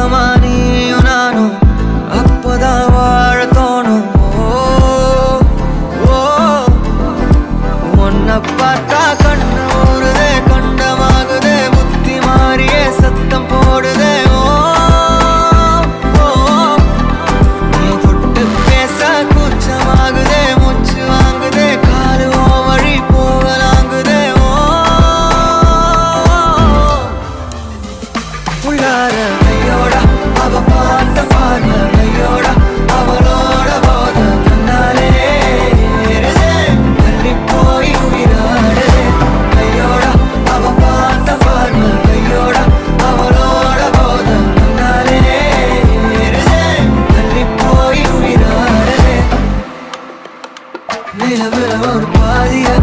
பக்கமா நீயும் நானும் அப்பதான் வாழ தோணும் ஓ, உன்னை பார்த்தா கண்ணு ஊறுதே கண்டமாகுதே புத்தி மாறியே சத்தம் போடுதே ஓ, நீ தொட்டு பேச கூச்சமாகுதே மூச்சு வாங்குதே காலு வழி போகலாங்குதே உள்ளார நிலவில் ஒரு பாதியா